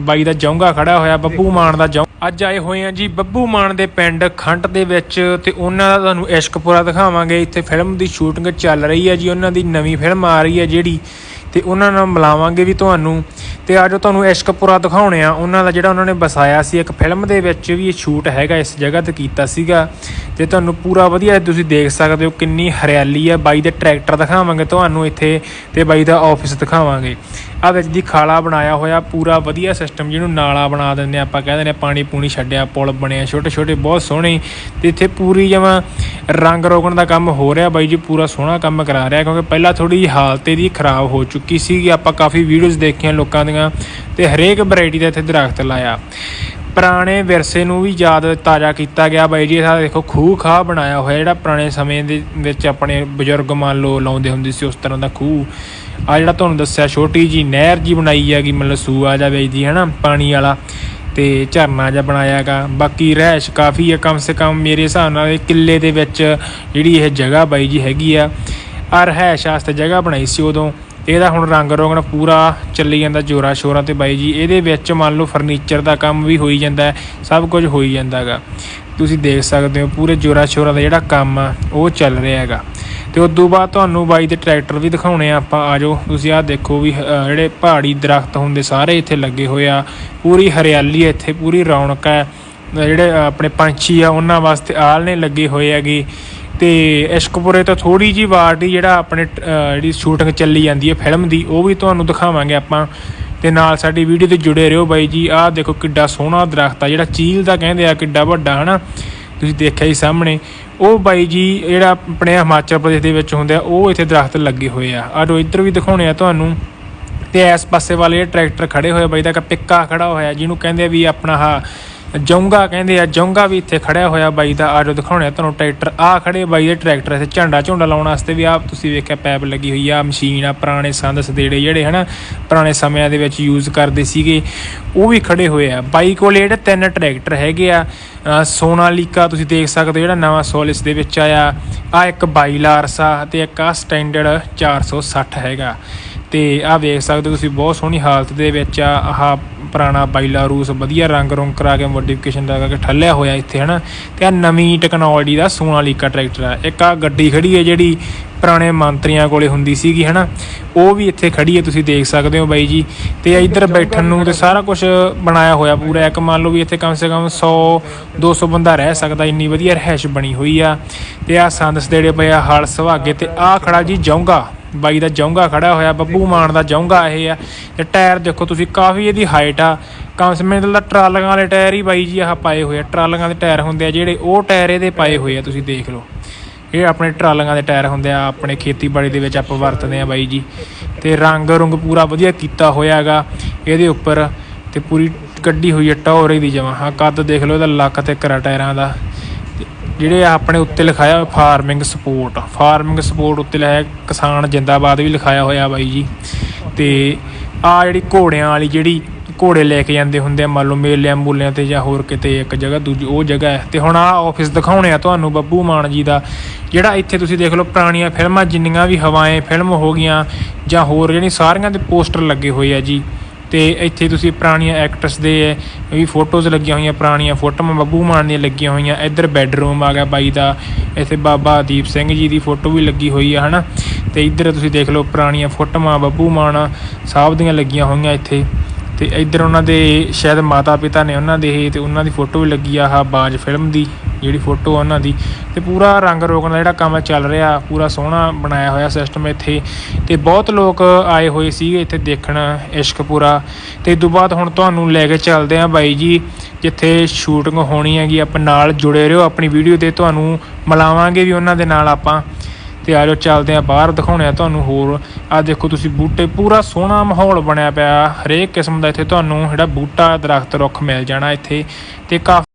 ਬਾਈ ਦਾ ਜੌਂਗਾ ਖੜਾ ਹੋਇਆ, ਬੱਬੂ ਮਾਨ ਦਾ ਜੌਂ ਅੱਜ ਆਏ ਹੋਏ ਆ ਜੀ ਬੱਬੂ ਮਾਨ ਦੇ ਪਿੰਡ ਖੰਡ ਦੇ ਵਿੱਚ ਤੇ ਉਹਨਾਂ ਦਾ ਤੁਹਾਨੂੰ ਇਸ਼ਕਪੁਰਾ ਦਿਖਾਵਾਂਗੇ। ਇੱਥੇ ਫਿਲਮ ਦੀ ਸ਼ੂਟਿੰਗ ਚੱਲ ਰਹੀ ਹੈ ਜੀ, ਉਹਨਾਂ ਦੀ ਨਵੀਂ ਫਿਲਮ ਆ ਰਹੀ ਹੈ ਜਿਹੜੀ ਤੇ ਉਹਨਾਂ ਨਾਲ ਮਿਲਾਵਾਂਗੇ ਵੀ ਤੁਹਾਨੂੰ। ਤੇ ਅੱਜ ਤੁਹਾਨੂੰ ਇਸ਼ਕਪੁਰਾ ਦਿਖਾਉਣੇ ਆ ਉਹਨਾਂ ਦਾ ਜਿਹੜਾ ਉਹਨਾਂ ਨੇ ਵਸਾਇਆ ਸੀ, ਇੱਕ ਫਿਲਮ ਦੇ ਵਿੱਚ ਵੀ ਇਹ ਸ਼ੂਟ ਹੈਗਾ, ਇਸ ਜਗ੍ਹਾ ਤੇ ਕੀਤਾ ਸੀਗਾ। ਤੇ ਤੁਹਾਨੂੰ ਪੂਰਾ ਵਧੀਆ ਤੁਸੀਂ ਦੇਖ ਸਕਦੇ ਹੋ ਕਿੰਨੀ ਹਰਿਆਲੀ ਆ ਬਾਈ ਦੇ ਟਰੈਕਟਰ ਦਿਖਾਵਾਂਗੇ ਤੁਹਾਨੂੰ ਇੱਥੇ ਤੇ ਬਾਈ ਦਾ ਆਫਿਸ ਦਿਖਾਵਾਂਗੇ। ਆ ਵਿੱਚ ਦੀ ਖਾਲਾ ਬਣਾਇਆ ਹੋਇਆ, ਪੂਰਾ ਵਧੀਆ ਸਿਸਟਮ ਜਿਹਨੂੰ ਨਾਲਾ ਬਣਾ ਦਿੰਦੇ ਆ, ਆਪਾਂ ਕਹਿ ਦਿੰਦੇ ਆ ਪਾਣੀ ਪੂਣੀ ਛੱਡਿਆ, ਪੁਲ ਬਣਿਆ ਛੋਟੇ ਛੋਟੇ ਬਹੁਤ ਸੋਹਣੇ। ਤੇ ਇੱਥੇ ਪੂਰੀ ਜਮਾਂ ਰੰਗ ਰੋਗਣ ਦਾ ਕੰਮ ਹੋ ਰਿਹਾ, ਬਾਈ ਜੀ ਪੂਰਾ ਸੋਹਣਾ ਕੰਮ ਕਰਾ ਰਿਹਾ, ਕਿਉਂਕਿ ਪਹਿਲਾਂ ਥੋੜੀ ਜਿਹੀ ਹਾਲਤ ਇਹਦੀ ਖਰਾਬ ਹੋ ਚੁੱਕੀ ਸੀਗੀ, ਆਪਾਂ ਕਾਫੀ ਵੀਡੀਓਜ਼ ਦੇਖੀਆਂ ਲੋਕਾਂ ਦੀਆਂ, ਤੇ ਹਰੇਕ ਵੈਰਾਈਟੀ ਦਾ ਇੱਥੇ ਦਰਖਤ ਲਾਇਆ। ਪੁਰਾਣੇ ਵਿਰਸੇ ਨੂੰ ਵੀ ਯਾਦ ਤਾਜ਼ਾ ਕੀਤਾ ਗਿਆ ਬਾਈ ਜੀ, ਇਹ ਦੇਖੋ ਖੂਹ ਖਾਹ ਬਣਾਇਆ ਹੋਇਆ ਜਿਹੜਾ ਪੁਰਾਣੇ ਸਮੇਂ ਦੇ ਵਿੱਚ ਆਪਣੇ ਬਜ਼ੁਰਗ ਮੰਨ ਲਓ ਲਾਉਂਦੇ ਹੁੰਦੇ ਸੀ ਉਸ ਤਰ੍ਹਾਂ ਦਾ ਖੂਹ। ਆ ਜਿਹੜਾ ਤੁਹਾਨੂੰ ਦੱਸਿਆ, ਛੋਟੀ ਜੀ ਨਹਿਰ ਜੀ ਬਣਾਈ ਹੈਗੀ, ਮਤਲਬ ਸੂਆ ਜਾ ਵੇਚਦੀ ਹੈ ਨਾ ਪਾਣੀ ਵਾਲਾ ਤੇ ਝਰਨਾ ਜਿਹਾ ਬਣਾਇਆਗਾ ਬਾਕੀ ਰਹਿਸ਼ ਕਾਫੀ ਹੈ, ਕਮ ਸੇ ਕਮ ਮੇਰੇ ਹਿਸਾਬ ਨਾਲ ਇਹ ਕਿੱਲੇ ਦੇ ਵਿੱਚ ਜਿਹੜੀ ਇਹ ਜਗ੍ਹਾ ਬਾਈ ਜੀ ਹੈਗੀ ਆ ਆ ਰਹਿਸ਼ ਵਾਸਤੇ ਜਗ੍ਹਾ ਬਣਾਈ ਸੀ ਉਦੋਂ। ਇਹਦਾ ਹੁਣ ਰੰਗ ਰੋਗਣ ਪੂਰਾ ਚੱਲੀ ਜਾਂਦਾ ਜੋਰਾ ਸ਼ੋਰਾਂ ਤੇ ਬਾਈ ਜੀ, ਇਹਦੇ ਵਿੱਚ ਮੰਨ ਲਓ ਫਰਨੀਚਰ ਦਾ ਕੰਮ ਵੀ ਹੋਈ ਜਾਂਦਾ ਸਭ ਕੁਝ ਹੋਈ ਜਾਂਦਾਗਾ। ਤੁਸੀਂ ਦੇਖ ਸਕਦੇ ਹੋ ਪੂਰੇ ਜੋਰਾ ਸ਼ੋਰਾਂ ਦਾ ਜਿਹੜਾ ਕੰਮ ਆ, ਉਹ ਚੱਲ ਰਿਹਾ ਹੈਗਾ। ਤੇ ਉਸ ਤੋਂ ਬਾਅਦ ਤੁਹਾਨੂੰ ਬਾਈ ਦੇ ਟਰੈਕਟਰ ਵੀ ਦਿਖਾਉਣੇ ਆ ਆਪਾਂ ਆਜੋ ਤੁਸੀਂ ਆਹ ਦੇਖੋ ਵੀ ਜਿਹੜੇ ਪਹਾੜੀ ਦਰਖਤ ਹੁੰਦੇ ਸਾਰੇ ਇੱਥੇ ਲੱਗੇ ਹੋਏ ਆ। ਪੂਰੀ ਹਰਿਆਲੀ ਇੱਥੇ, ਪੂਰੀ ਰੌਣਕ ਹੈ। ਜਿਹੜੇ ਆਪਣੇ ਪੰਛੀ ਆ, ਉਹਨਾਂ ਵਾਸਤੇ ਆਲਣੇ ਲੱਗੇ ਹੋਏ ਹੈਗੇ। ਤੇ ਇਸ਼ਕਪੁਰੇ ਤੋਂ ਥੋੜੀ ਜੀ ਵਾਰ ਹੀ ਜਿਹੜਾ ਆਪਣੇ ਟ- ਜਿਹੜੀ ਸ਼ੂਟਿੰਗ ਚੱਲੀ ਜਾਂਦੀ ਹੈ ਫਿਲਮ ਦੀ, ਉਹ ਵੀ ਤੁਹਾਨੂੰ ਦਿਖਾਵਾਂਗੇ ਆਪਾਂ। ਤੇ ਨਾਲ ਸਾਡੀ ਵੀਡੀਓ ਤੇ ਜੁੜੇ ਰਹੋ ਬਾਈ ਜੀ। ਆਹ ਦੇਖੋ ਕਿੱਡਾ ਸੋਹਣਾ ਦਰਖਤ ਆ, ਜਿਹੜਾ ਚੀਲ ਦਾ ਕਹਿੰਦੇ ਆ, ਕਿੱਡਾ ਵੱਡਾ, ਹਨਾ? ਤੁਸੀਂ ਦੇਖਿਆ ਹੀ ਸਾਹਮਣੇ। ਉਹ ਬਾਈ ਜੀ, ਜਿਹੜਾ ਆਪਣੇ ਹਿਮਾਚਲ ਪ੍ਰਦੇਸ਼ ਦੇ ਵਿੱਚ ਹੁੰਦਾ ਉਹ ਇੱਥੇ ਦਰਖਤ ਲੱਗੇ ਹੋਏ ਆ। ਆਜੋ ਇੱਧਰ ਵੀ ਦਿਖਾਉਣੇ ਆ ਤੁਹਾਨੂੰ। ਤੇ ਇਸ ਪਾਸੇ ਵਾਲੇ ਟਰੈਕਟਰ ਖੜੇ ਹੋਏ ਬਾਈ ਦਾ ਇੱਕ ਪਿੱਕਾ ਖੜਾ ਹੋਇਆ, ਜਿਹਨੂੰ ਕਹਿੰਦੇ ਆ ਵੀ ਆਪਣਾ ਹਾ ਜੌਂਗਾ ਕਹਿੰਦੇ ਆ ਜੌਂਗਾ ਵੀ ਇੱਥੇ ਖੜਿਆ ਹੋਇਆ ਬਾਈ ਦਾ। ਆਜੋ ਦਿਖਾਉਣੇ ਆ ਤੁਹਾਨੂੰ ਟਰੈਕਟਰ। ਆ ਖੜੇ ਬਾਈ ਦੇ ਟਰੈਕਟਰ ਇੱਥੇ ਝੰਡਾ ਝੁੰਡਾ ਲਾਉਣ ਵਾਸਤੇ ਵੀ ਆ ਤੁਸੀਂ ਵੇਖਿਆ ਪੈਪ ਲੱਗੀ ਹੋਈ ਆ ਮਸ਼ੀਨ ਆ ਪੁਰਾਣੇ ਸੰਦ ਸਦੇੜੇ ਜਿਹੜੇ ਹਨਾ ਪੁਰਾਣੇ ਸਮਿਆਂ ਦੇ ਵਿੱਚ ਯੂਜ਼ ਕਰਦੇ ਸੀਗੇ ਉਹ ਵੀ ਖੜੇ ਹੋਏ ਆ। ਬਾਈ ਕੋਲ ਜਿਹੜੇ ਤਿੰਨ ਟਰੈਕਟਰ ਹੈਗੇ ਆ ਅ, ਸੋਨਾਲੀਕਾ ਤੁਸੀਂ ਦੇਖ ਸਕਦੇ ਹੋ ਜਿਹੜਾ ਨਵਾਂ ਸੋਲਿਸ ਦੇ ਵਿੱਚ ਆਇਆ। ਆ ਇੱਕ ਬਾਈਲਾਰਸਾ ਤੇ ਇੱਕ ਆ ਸਟੈਂਡਰਡ 460 ਹੈਗਾ। ਤੇ ਆਹ ਵੇਖ ਸਕਦੇ ਹੋ ਤੁਸੀਂ, ਬਹੁਤ ਸੋਹਣੀ ਹਾਲਤ ਦੇ ਵਿੱਚ ਆ, ਆਹ ਪੁਰਾਣਾ ਬਾਈਲਾ ਰੂਸ ਵਧੀਆ ਰੰਗ ਰੰਗ ਕਰਾ ਕੇ ਮੋਡੀਫਿਕੇਸ਼ਨ ਲਗਾ ਕੇ ਠੱਲਿਆ ਹੋਇਆ ਇੱਥੇ, ਹਨਾ? ਤੇ ਆ ਨਵੀਂ ਟੈਕਨੋਲੋਜੀ ਦਾ ਸੋਨਾਲੀਕਾ ਟਰੈਕਟਰ ਆ। ਇੱਕ ਆ ਗੱਡੀ ਖੜੀ ਹੈ ਜਿਹੜੀ ਪੁਰਾਣੇ ਮੰਤਰੀਆਂ ਕੋਲੇ ਹੁੰਦੀ ਸੀਗੀ, ਹਨਾ? ਉਹ ਵੀ ਇੱਥੇ ਖੜੀ ਹੈ, ਤੁਸੀਂ ਦੇਖ ਸਕਦੇ ਹੋ ਬਾਈ ਜੀ। ਤੇ ਇੱਧਰ ਬੈਠਣ ਨੂੰ ਤੇ ਸਾਰਾ ਕੁਝ ਬਣਾਇਆ ਹੋਇਆ ਪੂਰਾ। ਇੱਕ ਮੰਨ ਲਓ ਵੀ ਇੱਥੇ ਕਮ ਸੇ ਕਮ 100 200 ਬੰਦਾ ਰਹਿ ਸਕਦਾ, ਇੰਨੀ ਵਧੀਆ ਰਹਿائش ਬਣੀ ਹੋਈ ਆ। ਤੇ ਆ ਸੰਦਸ ਦੇੜੇ ਪਏ ਆ, ਹਲ ਸੁਹਾਗੇ ਤੇ ਆ ਖੜਾ ਜੀ ਜੌਂਗਾ। ਬਾਈ ਦਾ ਜੌਂਗਾ ਖੜਾ ਹੋਇਆ, ਬੱਬੂ ਮਾਨ ਦਾ ਜੌਂਗਾ ਇਹ ਆ। ਤੇ ਟਾਇਰ ਦੇਖੋ ਤੁਸੀਂ, ਕਾਫੀ ਇਹਦੀ ਹਾਈਟ ਆ। ਕਮ ਸੇ ਕਮ ਦਾ ਟਰਾਲੀਆਂ ਵਾਲੇ ਟਾਇਰ ਹੀ ਬਾਈ ਜੀ ਆਹ ਪਾਏ ਹੋਏ ਆ। ਟਰਾਲੀਆਂ ਦੇ ਟਾਇਰ ਹੁੰਦੇ ਆ, ਜਿਹੜੇ ਉਹ ਟਾਇਰ ਇਹਦੇ ਪਾਏ ਹੋਏ ਆ, ਤੁਸੀਂ ਦੇਖ ਲਓ। ਇਹ ਆਪਣੇ ਟਰਾਲੀਆਂ ਦੇ ਟਾਇਰ ਹੁੰਦੇ ਆ, ਆਪਣੇ ਖੇਤੀਬਾੜੀ ਦੇ ਵਿੱਚ ਆਪਾਂ ਵਰਤਦੇ ਆ ਬਾਈ ਜੀ। ਤੇ ਰੰਗ ਰੁੰਗ ਪੂਰਾ ਵਧੀਆ ਕੀਤਾ ਹੋਇਆ ਹੈਗਾ ਇਹਦੇ ਉੱਪਰ। ਤੇ ਪੂਰੀ ਕੱਢੀ ਹੋਈ ਹੈ ਟੌਰ ਇਹਦੀ ਜਮਾ ਹਾਂ ਕੱਦ ਦੇਖ ਲਓ, ਇਹਦਾ ਲੱਕ ਤੇ ਕਰਾ ਟਾਇਰਾਂ ਦਾ। ਜਿਹੜੇ ਆ ਆਪਣੇ ਉੱਤੇ ਲਿਖਾਇਆ ਫਾਰਮਿੰਗ ਸਪੋਰਟ ਫਾਰਮਿੰਗ ਸਪੋਰਟ ਉੱਤੇ ਲਿਖਿਆ ਕਿਸਾਨ ਜਿੰਦਾਬਾਦ ਵੀ ਲਿਖਾਇਆ ਹੋਇਆ ਬਾਈ ਜੀ। ਤੇ ਆ ਜਿਹੜੀ ਘੋੜਿਆਂ ਵਾਲੀ ਜਿਹੜੀ ਘੋੜੇ ਲੈ ਕੇ ਜਾਂਦੇ ਹੁੰਦੇ ਆ, ਮੰਨ ਲਓ ਮੇਲਿਆਂ ਮੂਲਿਆਂ ਤੇ ਜਾਂ ਹੋਰ ਕਿਤੇ ਇੱਕ ਜਗ੍ਹਾ, ਦੂਜੀ ਉਹ ਜਗ੍ਹਾ ਹੈ। ਤੇ ਹੁਣ ਆ ਆਫਿਸ ਦਿਖਾਉਣੇ ਆ ਤੁਹਾਨੂੰ ਬੱਬੂ ਮਾਨ ਜੀ ਦਾ। ਜਿਹੜਾ ਇੱਥੇ ਤੁਸੀਂ ਦੇਖ ਲਓ ਪੁਰਾਣੀਆਂ ਫਿਲਮਾਂ, ਜਿੰਨੀਆਂ ਵੀ ਹਵਾਏ ਫਿਲਮ ਹੋ ਗਈਆਂ ਜਾਂ ਹੋਰ ਜਿਹੜੀ ਸਾਰੀਆਂ ਦੇ ਪੋਸਟਰ ਲੱਗੇ ਹੋਏ ਆ ਜੀ। ਤੇ ਇੱਥੇ ਤੁਸੀਂ ਪੁਰਾਣੀਆਂ ਐਕਟਰਸ ਦੇ ਵੀ ਫੋਟੋਜ਼ ਲੱਗੀਆਂ ਹੋਈਆਂ ਪੁਰਾਣੀਆਂ, ਫੋਟੋਆਂ ਬੱਬੂ ਮਾਨ ਦੀਆਂ ਲੱਗੀਆਂ ਹੋਈਆਂ, ਇੱਧਰ ਬੈੱਡਰੂਮ ਆ ਗਿਆ ਬਾਈ ਦਾ, ਇੱਥੇ ਬਾਬਾ ਦੀਪ ਸਿੰਘ ਜੀ ਦੀ ਫੋਟੋ ਵੀ ਲੱਗੀ ਹੋਈ ਆ, ਹਨਾ? ਤੇ ਇੱਧਰ ਤੁਸੀਂ ਦੇਖ ਲਓ ਪੁਰਾਣੀਆਂ ਫੋਟੋਆਂ ਬੱਬੂ ਮਾਨ, ਸਾਹਿਬ ਦੀਆਂ ਲੱਗੀਆਂ ਹੋਈਆਂ ਇੱਥੇ। ਤੇ ਇੱਧਰ ਉਹਨਾਂ ਦੇ ਸ਼ਾਇਦ ਮਾਤਾ ਪਿਤਾ ਨੇ ਉਹਨਾਂ ਦੇ ਤੇ ਉਹਨਾਂ ਦੀ ਫੋਟੋ ਵੀ ਲੱਗੀ ਆ, ਆਹ ਬਾਜ ਫਿਲਮ ਦੀ, ਜਿਹੜੀ ਫੋਟੋ ਆ ਉਹਨਾਂ ਦੀ। ਤੇ ਪੂਰਾ ਰੰਗ ਰੋਗਣ ਦਾ ਜਿਹੜਾ ਕੰਮ ਚੱਲ ਰਿਹਾ, ਪੂਰਾ ਸੋਹਣਾ ਬਣਾਇਆ ਹੋਇਆ ਸਿਸਟਮ ਇੱਥੇ। ਤੇ ਬਹੁਤ ਲੋਕ ਆਏ ਹੋਏ ਸੀਗੇ ਇੱਥੇ ਦੇਖਣ ਇਸ਼ਕਪੂਰਾ। ਤੇ ਇਸ ਤੋਂ ਬਾਅਦ ਹੁਣ ਤੁਹਾਨੂੰ ਲੈ ਕੇ ਚੱਲਦੇ ਆਂ ਬਾਈ ਜੀ, ਜਿੱਥੇ ਸ਼ੂਟਿੰਗ ਹੋਣੀ ਹੈਗੀ, ਆਪਾਂ ਨਾਲ ਜੁੜੇ ਰਹੋ, ਆਪਣੀ ਵੀਡੀਓ ਤੇ ਤੁਹਾਨੂੰ ਮਿਲਾਵਾਂਗੇ ਵੀ ਉਹਨਾਂ ਦੇ ਨਾਲ ਆਪਾਂ। ਤੇ ਆਜੋ ਚੱਲਦੇ ਆ ਬਾਹਰ ਦਿਖਾਉਣੇ ਆ ਤੁਹਾਨੂੰ ਹੋਰ। ਆ ਦੇਖੋ ਤੁਸੀਂ ਬੂਟੇ, ਪੂਰਾ ਸੋਹਣਾ ਮਾਹੌਲ ਬਣਿਆ ਪਿਆ। ਹਰੇਕ ਕਿਸਮ ਦਾ ਇੱਥੇ ਤੁਹਾਨੂੰ ਜਿਹੜਾ ਬੂਟਾ, ਦਰਖਤ, ਰੁੱਖ ਮਿਲ ਜਾਣਾ ਇੱਥੇ। ਤੇ ਕਾਫੀ